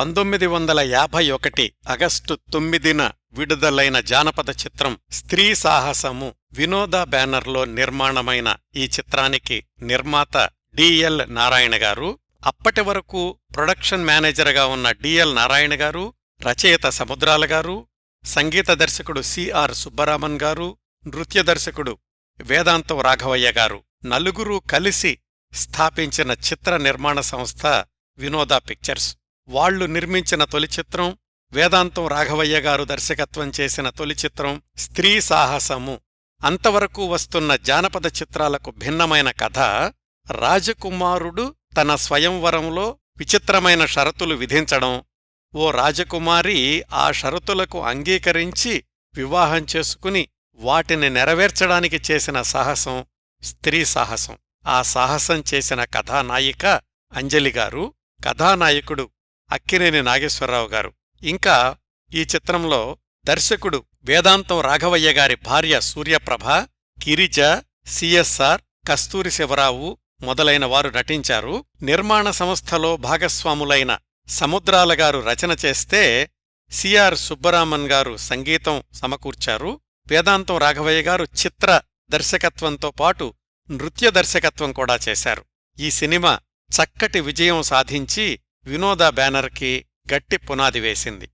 పంతొమ్మిది వందల యాభై ఒకటి ఆగస్టు తొమ్మిదిన విడుదలైన జానపద చిత్రం స్త్రీ సాహసము వినోద బ్యానర్లో నిర్మాణమైన ఈ చిత్రానికి నిర్మాత డిఎల్ నారాయణ గారు అప్పటి వరకు ప్రొడక్షన్ మేనేజర్గా ఉన్న డిఎల్ నారాయణ గారు రచయిత సముద్రాల గారు సంగీత దర్శకుడు సిఆర్ సుబ్బరామన్ గారు నృత్య దర్శకుడు వేదాంతం రాఘవయ్య గారు. నలుగురూ కలిసి స్థాపించిన చిత్ర నిర్మాణ సంస్థ వినోద పిక్చర్స్. వాళ్ళు నిర్మించిన తొలి చిత్రం వేదాంతం రాఘవయ్య గారు దర్శకత్వం చేసిన తొలి చిత్రం స్త్రీ సాహసము. అంతవరకు వస్తున్న జానపద చిత్రాలకు భిన్నమైన కథ రాజకుమారుడు తన స్వయంవరంలో విచిత్రమైన షరతులు విధించడం. ఓ రాజకుమారి ఆ షరతులకు అంగీకరించి వివాహం చేసుకుని వాటిని నెరవేర్చడానికి చేసిన సాహసం స్త్రీ సాహసం. ఆ సాహసం చేసిన కథానాయిక అంజలిగారు కథానాయకుడు అక్కినేని నాగేశ్వరరావు గారు. ఇంకా ఈ చిత్రంలో దర్శకుడు వేదాంతం రాఘవయ్య గారి భార్య సూర్యప్రభ గిరిజ సిఎస్ఆర్ కస్తూరి శివరావు మొదలైన వారు నటించారు. నిర్మాణ సంస్థలో భాగస్వాములైన సముద్రాల గారు రచన చేస్తే సిఆర్ సుబ్బరామన్ గారు సంగీతం సమకూర్చారు. వేదాంతం రాఘవయ్య గారు చిత్ర దర్శకత్వంతో పాటు నృత్య దర్శకత్వం కూడా చేశారు. ఈ సినిమా చక్కటి విజయం సాధించి వినోద బ్యానర్కి గట్టి పునాది వేసింది.